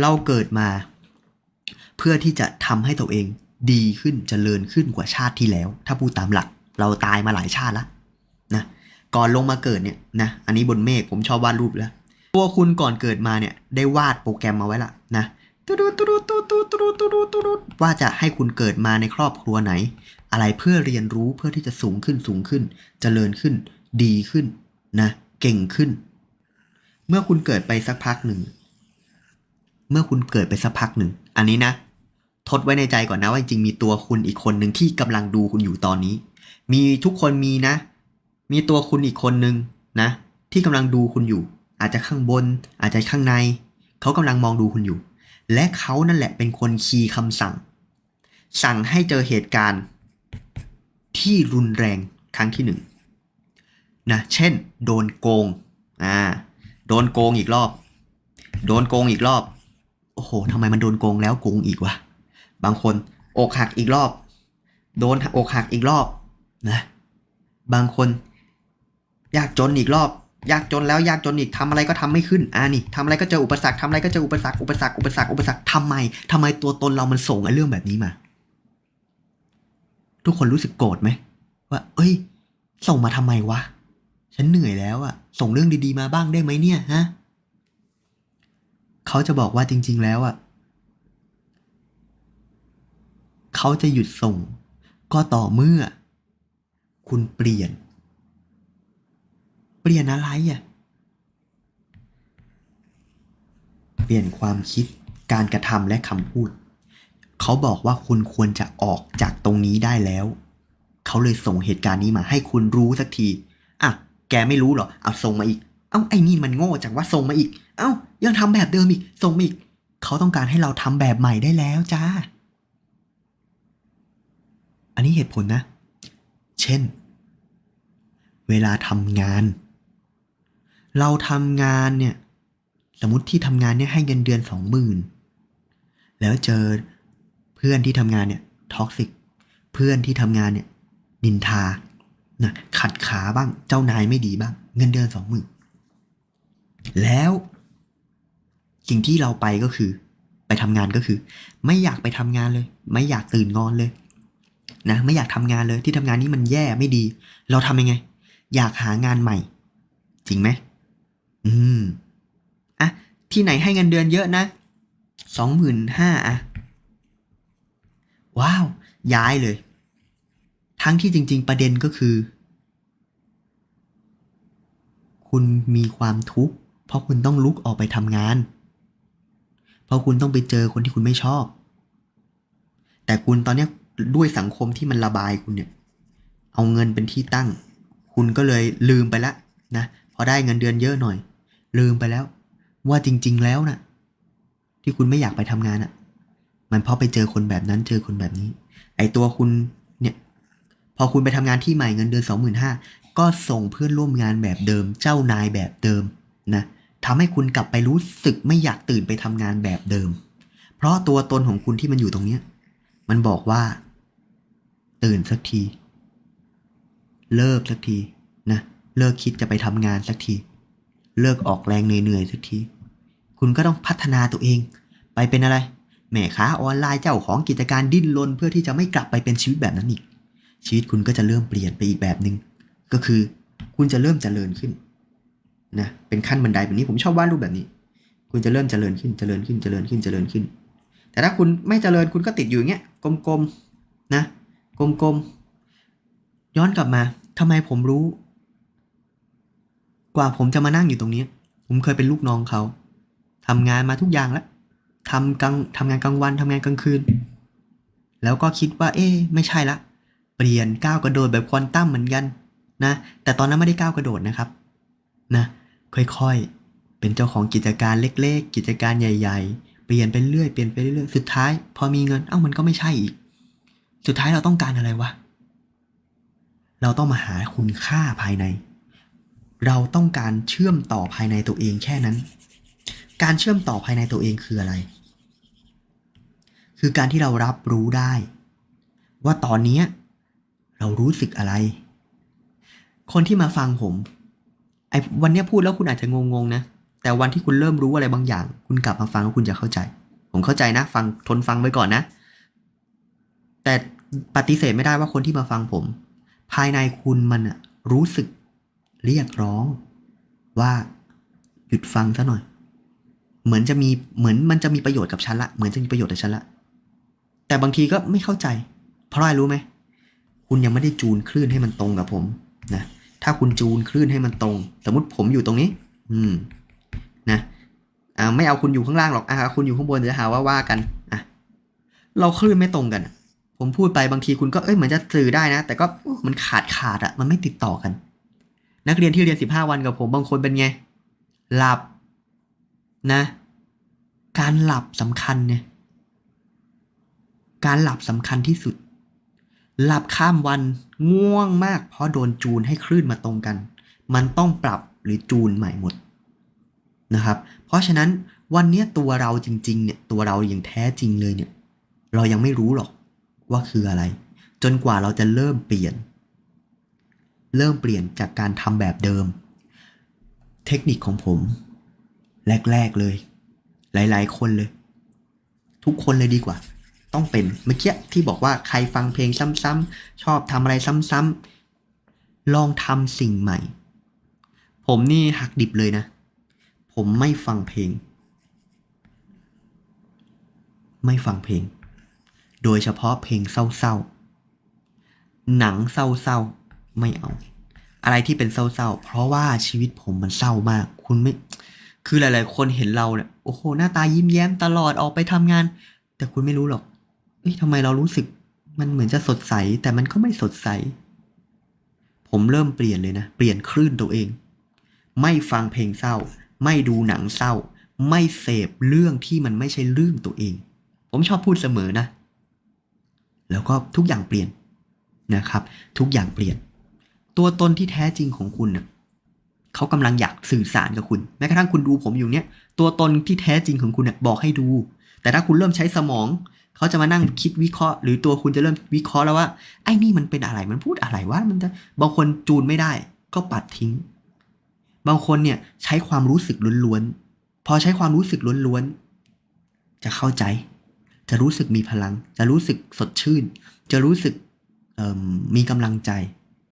เราเกิดมา เพื่อที่จะทำให้ตัวเองดีขึ้นจเจริญขึ้นกว่าชาติที่แล้ว ถ้าพูดตามหลัก เราตายมาหลายชาติแล้วนะก่อนลงมาเกิดเนี่ยนะอันนี้บนเมฆผมชอบวาดรูปแล้ว ตัวคุณก่อนเกิดมาเนี่ยได้วาดโปรแกรมมาไว้ละนะตุดตุดตุดตุดตุดตุดตุดตว่าจะให้คุณเกิดมาในครอบครัวไหน อะไรเพื่อเรียนรู้เพื่อที่จะสูงขึ้นสูงขึ้นจเจริญขึ้น ดีขึ้นนะ เก่งขึ้น เมื่อคุณเกิดไปสักพักหนึ่ง เมื่อคุณเกิดไปสักพักหนึ่ง อันนี้นะ ทดไว้ในใจก่อนนะว่าจริงมีตัวคุณอีกคนหนึ่งที่กำลังดูคุณอยู่ตอนนี้ มีทุกคนมีนะ มีตัวคุณอีกคนหนึ่งนะ ที่กำลังดูคุณอยู่ อาจจะข้างบน อาจจะข้างใน เขากำลังมองดูคุณอยู่ และเขานั่นแหละเป็นคนคีย์คำสั่ง สั่งให้เจอเหตุการณ์ที่รุนแรงครั้งที่หนึ่งนะ เช่น โดนโกง อ่า โดนโกงอีกรอบ โดนโกงอีกรอบ อ้โหทำไมมันโดนโกงแล้วโกงอีกวะ บางคนอกหักอีกรอบ โดนอกหักอีกรอบนะ บางคนยากจนอีกรอบ ยากจนแล้วยากจนอีกทำอะไรก็ทำไม่ขึ้น อ่านี่ทำอะไรก็เจออุปสรรคทำอะไรก็เจออุปสรรค อุปสรรค อุปสรรค อุปสรรคทำไมทำไมตัวตนเรามันส่งไอ้เรื่องแบบนี้มา ทุกคนรู้สึกโกรธไหมว่า เอ้ย ส่งมาทำไมวะ ฉันเหนื่อยแล้วอะส่งเรื่องดีๆมาบ้างได้ไหมเนี่ยฮะ เขาจะบอกว่าจริง ๆ แล้วอะเขาจะหยุดส่ง ก็ต่อเมื่อ คุณเปลี่ยน เปลี่ยนอะไรอะเปลี่ยนความคิดการกระทำและคำพูด เขาบอกว่าคุณควรจะออกจากตรงนี้ได้แล้ว เขาเลยส่งเหตุการณ์นี้มาให้คุณรู้สักที อะ แกไม่รู้เหรอ เอาส่งมาอีก เอ้าไอ้นี่มันโง่จังว่าส่งมาอีก เอ้า ยังทำแบบเดิมอีก ส่งอีก เขาต้องการให้เราทำแบบใหม่ได้แล้วจ้า อันนี้เหตุผลนะ เช่น เวลาทำงาน เราทำงานเนี่ย สมมติที่ทำงานเนี่ยให้เงินเดือนสองหมื่นแล้วเจอเพื่อนที่ทำงานเนี่ยท็อกซิก เพื่อนที่ทำงานเนี่ยนินทานะขัดขาบ้าง เจ้านายไม่ดีบ้าง เงินเดือนสองหมื่นแล้ว สิ่งที่เราไปก็คือ ไปทำงานก็คือ ไม่อยากไปทำงานเลย ไม่อยากตื่นนอนเลยนะไม่อยากทำงานเลยที่ทำงานนี้มันแย่ไม่ดี เราทำยังไง อยากหางานใหม่ จริงไหมอืมอะที่ไหนให้เงินเดือนเยอะนะสองหมื่นห้าอะว้าว ย้ายเลย ทั้งที่จริง ๆ ประเด็นก็คือ คุณมีความทุกข์เพราะคุณต้องลุกออกไปทำงาน ราะคุณต้องไปเจอคนที่คุณไม่ชอบ แต่คุณตอนนี้ด้วยสังคมที่มันระบายคุณเนี่ย เอาเงินเป็นที่ตั้ง คุณก็เลยลืมไปล้วนะพอได้เงินเดือนเยอะหน่อย ลืมไปแล้ว ว่าจริง ๆ แล้วนะที่คุณไม่อยากไปทำงานอะ่ะ มันเพราะไปเจอคนแบบนั้นเจอคนแบบนี้ ไอตัวคุณเนี่ย พอคุณไปทำงานที่ใหม่เงินเดือนสองหมื่นห้าก็ส่งเพื่อนร่วมงานแบบเดิม เจ้านายแบบเดิมนะ ทำให้คุณกลับไปรู้สึกไม่อยากตื่นไปทำงานแบบเดิม เพราะตัวตนของคุณที่มันอยู่ตรงเนี้ยมันบอกว่า ตื่นสักที เลิกสักทีนะ เลิกคิดจะไปทำงานสักที เลิกออกแรงเหนื่อยๆสักที คุณก็ต้องพัฒนาตัวเอง ไปเป็นอะไร แม่ค้าออนไลน์เจ้าของกิจการดิ้นรนเพื่อที่จะไม่กลับไปเป็นชีวิตแบบนั้นอีก ชีวิตคุณก็จะเริ่มเปลี่ยนไปอีกแบบหนึง่งก็คือ คุณจะเริ่มเจริญขึ้น นะเป็นขั้นบันไดแบบนี้ผมชอบวาดรูปแบบนี้ คุณจะเริ่มเจริญขึ้นเจริญขึ้นเจริญขึ้นเจริญขึ้น แต่ถ้าคุณไม่เจริญคุณก็ติดอยู่อย่างเงี้ยกลมๆนะกลมๆย้อนกลับมาทำไมผมรู้ กว่าผมจะมานั่งอยู่ตรงนี้ ผมเคยเป็นลูกน้องเขาทำงานมาทุกอย่างแล้วทำกลางทำงานกลางวันทำงานกลางคืน แล้วก็คิดว่า เอ๊ไม่ใช่ละเปลี่ยนก้าวกระโดดแบบควอนตัมเหมือนกันนะแต่ตอนนั้นไม่ได้ก้าวกระโดดนะครับ นะ ค่อยๆ เป็นเจ้าของกิจการเล็กๆ กิจการใหญ่ ๆ เปลี่ยนไปเรื่อยเปลี่ยนไปเรื่อยสุดท้าย พอมีเงินเอ้ามันก็ไม่ใช่อีก สุดท้ายเราต้องการอะไรวะ เราต้องมาหาคุณค่าภายใน เราต้องการเชื่อมต่อภายในตัวเองแค่นั้น การเชื่อมต่อภายในตัวเองคืออะไร คือการที่เรารับรู้ได้ ว่าตอนนี้เรารู้สึกอะไร คนที่มาฟังผม ไอ้วันนี้พูดแล้วคุณอาจจะงงๆนะ แต่วันที่คุณเริ่มรู้อะไรบางอย่าง คุณกลับมาฟังแล้วคุณจะเข้าใจ ผมเข้าใจนะ ฟังทนฟังไว้ก่อนนะ แต่ปฏิเสธไม่ได้ว่าคนที่มาฟังผม ภายในคุณมันอะรู้สึกเรียกร้อง ว่าหยุดฟังซะหน่อย เหมือนจะมีเหมือนมันจะมีประโยชน์กับฉันละ เหมือนจะมีประโยชน์กับฉันละ แต่บางทีก็ไม่เข้าใจ เพราะอะไรรู้ไหม คุณยังไม่ได้จูนคลื่นให้มันตรงกับผมนะ ถ้าคุณจูนคลื่นให้มันตรง สมมติผมอยู่ตรงนี้ อืม นะ อ่า ไม่เอาคุณอยู่ข้างล่างหรอก อ่าคุณอยู่ข้างบนเดี๋ยวหาว่าว่ากัน อะ เราคลื่นไม่ตรงกัน ผมพูดไปบางทีคุณก็ เอ้ย เหมือนจะสื่อได้นะ แต่ก็มันขาดขาดอะมันไม่ติดต่อกัน นักเรียนที่เรียนสิบห้าวันกับผมบางคนเป็นไง หลับ นะ การหลับสำคัญเนี่ย การหลับสำคัญที่สุด หลับข้ามวันง่วงมาก เพราะโดนจูนให้คลื่นมาตรงกัน มันต้องปรับหรือจูนใหม่หมดนะครับ เพราะฉะนั้นวันนี้ตัวเราจริงๆเนี่ยตัวเราอย่างแท้จริงเลยเนี่ย เรายังไม่รู้หรอกว่าคืออะไร จนกว่าเราจะเริ่มเปลี่ยน เริ่มเปลี่ยนจากการทำแบบเดิม เทคนิคของผม แรก ๆเลย หลาย ๆ คนเลย ทุกคนเลยดีกว่า ต้องเป็นเมื่อกี้ที่บอกว่าใครฟังเพลงซ้ำๆชอบทำอะไรซ้ำๆลองทำสิ่งใหม่ ผมนี่หักดิบเลยนะ ผมไม่ฟังเพลง ไม่ฟังเพลง โดยเฉพาะเพลงเศร้าๆ หนังเศร้าๆ ไม่เอา อะไรที่เป็นเศร้าๆ เพราะว่าชีวิตผมมันเศร้ามาก คุณไม่ คือหลายๆ คนเห็นเราเนี่ย โอ้โห หน้าตายิ้มแย้มตลอดออกไปทำงาน แต่คุณไม่รู้หรอก เอ้ยทำไมเรารู้สึกมันเหมือนจะสดใส แต่มันก็ไม่สดใส ผมเริ่มเปลี่ยนเลยนะ เปลี่ยนคลื่นตัวเอง ไม่ฟังเพลงเศร้า ไม่ดูหนังเศร้า ไม่เสพเรื่องที่มันไม่ใช่เรื่องตัวเอง ผมชอบพูดเสมอนะ แล้วก็ทุกอย่างเปลี่ยนนะครับ ทุกอย่างเปลี่ยน ตัวตนที่แท้จริงของคุณเน่ะเขากำลังอยากสื่อสารกับคุณ แม้กระทั่งคุณดูผมอยู่เนี่ย ตัวตนที่แท้จริงของคุณเนี่ยบอกให้ดู แต่ถ้าคุณเริ่มใช้สมอง เขาจะมานั่งคิดวิเคราะห์ หรือตัวคุณจะเริ่มวิเคราะห์แล้วว่าไอ้นี่มันเป็นอะไรมันพูดอะไรวะมันจะบางคนจูนไม่ได้ ก็ปัดทิ้ง บางคนเนี่ยใช้ความรู้สึกล้วนๆพอใช้ความรู้สึกล้วนๆจะเข้าใจ จะรู้สึกมีพลัง จะรู้สึกสดชื่น จะรู้สึกมมีกำลังใจ